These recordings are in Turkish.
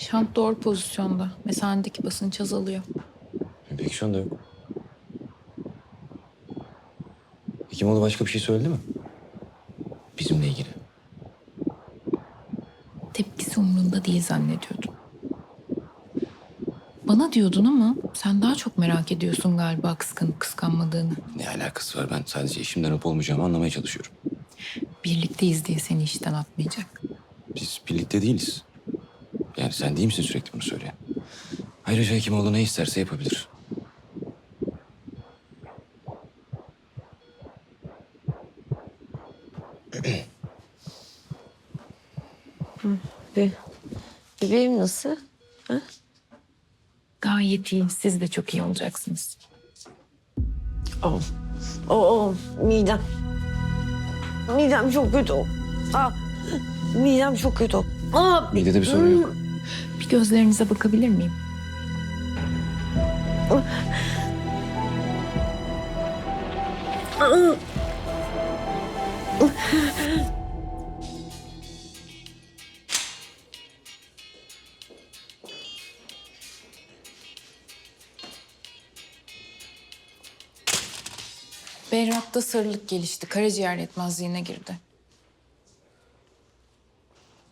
Şant doğru pozisyonda. Mesanedeki basınç azalıyor. Peki şu anda yok. Hekimoğlu başka bir şey söyledi mi? Bizimle ilgili. Tepkisi umurunda değil zannediyordum. Bana diyordun ama sen daha çok merak ediyorsun galiba kıskanıp kıskanmadığını. Ne alakası var? Ben sadece işimden olup olmayacağımı anlamaya çalışıyorum. Birlikteyiz diye seni işten atmayacak. Biz birlikte değiliz. Yani sen değil misin sürekli bunu söyleyen? Ayrıca Hekimoğlu ne isterse yapabilir. Be bebeğim nasıl? Gayet iyi. Siz de çok iyi olacaksınız. Oh. Oh, oh, midem. Midem çok kötü. Ah, midem çok kötü. Ah, Midede bir sorun yok. Gözlerinize bakabilir miyim? Berrak'ta sarılık gelişti. Karaciğer yetmezliğine girdi.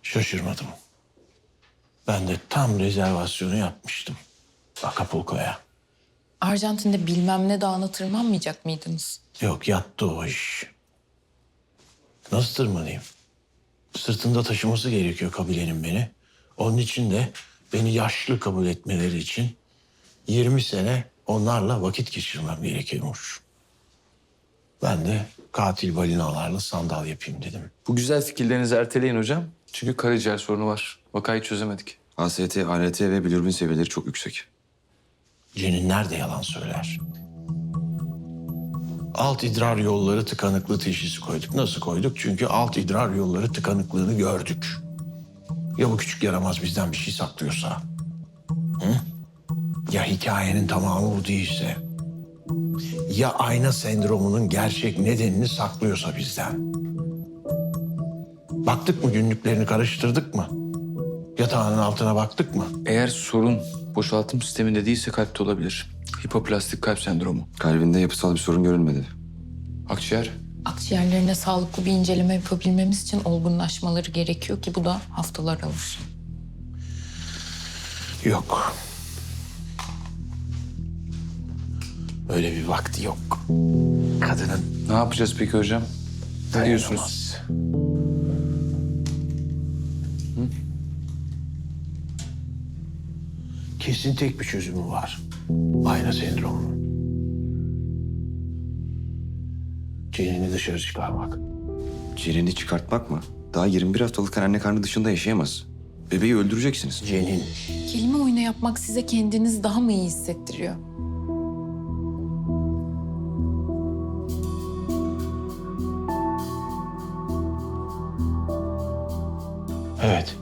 Şaşırmadım. Ben de tam rezervasyonu yapmıştım. Acapulco'ya. Arjantin'de bilmem ne dağına tırmanmayacak mıydınız? Yok yattı o iş. Nasıl tırmanayım? Sırtında taşıması gerekiyor kabilenin beni. Onun için de beni yaşlı kabul etmeleri için 20 sene onlarla vakit geçirmem gerekiyormuş. Ben de katil balinalarla sandal yapayım dedim. Bu güzel fikirlerinizi erteleyin hocam. Çünkü karaciğer sorunu var. Vakayı çözemedik. AST, ALT ve bilirubin seviyeleri çok yüksek. Cenin nerede yalan söyler? Alt idrar yolları tıkanıklığı teşhisi koyduk. Nasıl koyduk? Çünkü alt idrar yolları tıkanıklığını gördük. Ya bu küçük yaramaz bizden bir şey saklıyorsa? Hı? Ya hikayenin tamamı bu değilse? Ya ayna sendromunun gerçek nedenini saklıyorsa bizden? Baktık mı günlüklerini karıştırdık mı? Yatağının altına baktık mı? Eğer sorun boşaltım sisteminde değilse kalpte olabilir. Hipoplastik kalp sendromu. Kalbinde yapısal bir sorun görülmedi. Akciğer. Akciğerlerine sağlıklı bir inceleme yapabilmemiz için olgunlaşmaları gerekiyor ki bu da haftalar alır. Yok. Öyle bir vakti yok. Kadının Ne yapacağız peki hocam? Ne diyorsunuz? dayanamaz. Kesin tek bir çözümü var. Ayna sendromu. Cenini dışarı çıkarmak. Cirini çıkartmak mı? Daha 21 haftalıkken anne karnı dışında yaşayamaz. Bebeği öldüreceksiniz. Cenin. Kelime oyunu yapmak size kendiniz daha mı iyi hissettiriyor? Evet.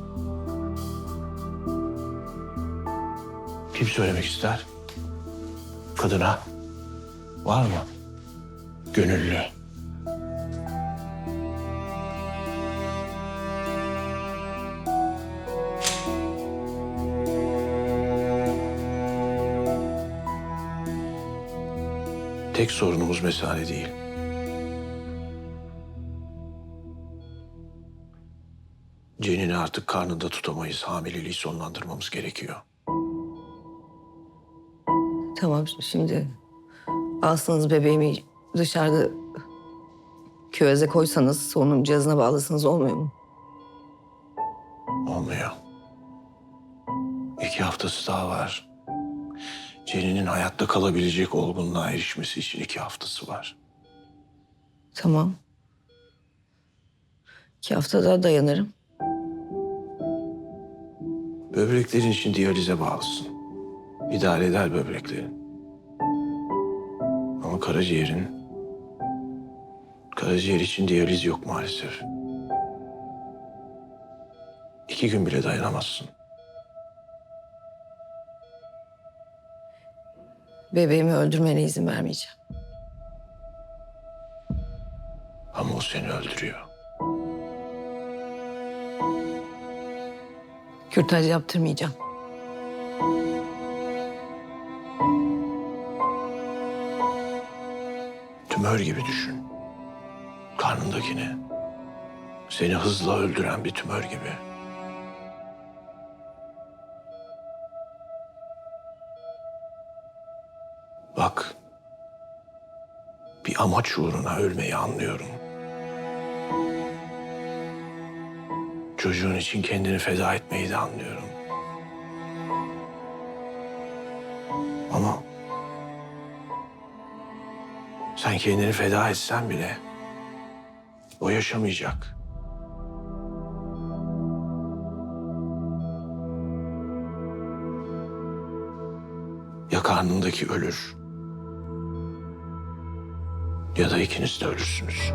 Kim söylemek ister? Kadına. Var mı? Gönüllü. Tek sorunumuz mesane değil. Cenini artık karnında tutamayız. Hamileliği sonlandırmamız gerekiyor. Tamam şimdi alsanız bebeğimi dışarıda küveze koysanız onun cihazına bağlasanız olmuyor mu? Olmuyor. İki haftası daha var. Ceninin hayatta kalabilecek olgunluğa erişmesi için iki haftası var. Tamam. İki hafta daha dayanırım. Böbreklerin için diyalize bağlısın. İdare eder böbreklerin. Ama karaciğerin... Karaciğer için diyaliz yok maalesef. İki gün bile dayanamazsın. Bebeğimi öldürmene izin vermeyeceğim. Ama o seni öldürüyor. Kürtaj yaptırmayacağım. Tümör gibi düşün. Karnındakini. Seni hızla öldüren bir tümör gibi. Bak. Bir amaç uğruna ölmeyi anlıyorum. Çocuğun için kendini feda etmeyi de anlıyorum. Ama sen kendini feda etsen bile o yaşamayacak. Ya karnındaki ölür ya da ikiniz de ölürsünüz.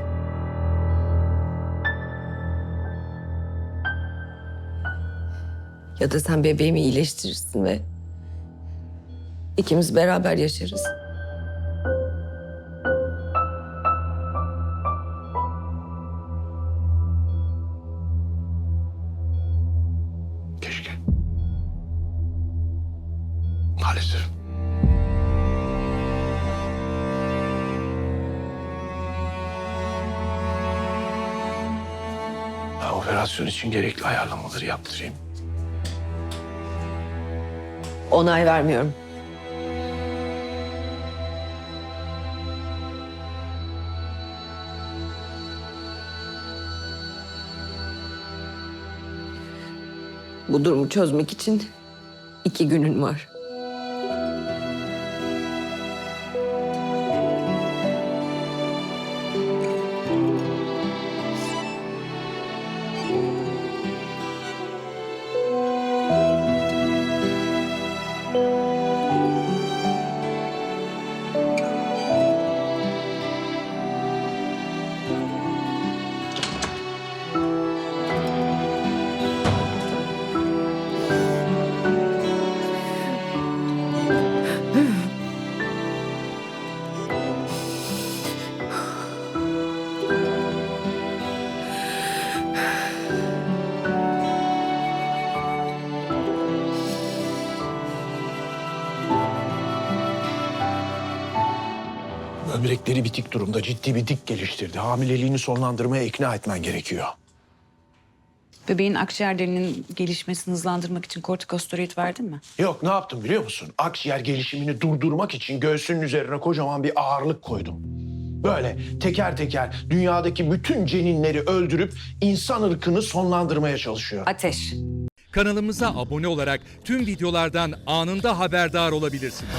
Ya da sen bebeğimi iyileştirirsin ve ikimiz beraber yaşarız. Maalesef. Ben operasyon için gerekli ayarlamaları yaptırayım. Onay vermiyorum. Bu durumu çözmek için iki günün var. Böbrekleri bitik durumda ciddi bir dik geliştirdi. Hamileliğini sonlandırmaya ikna etmen gerekiyor. Bebeğin akciğerlerinin gelişmesini hızlandırmak için kortikosteroid verdin mi? Yok ne yaptım biliyor musun? Akciğer gelişimini durdurmak için göğsünün üzerine kocaman bir ağırlık koydum. Böyle teker teker dünyadaki bütün ceninleri öldürüp insan ırkını sonlandırmaya çalışıyor. Ateş. Kanalımıza abone olarak tüm videolardan anında haberdar olabilirsiniz.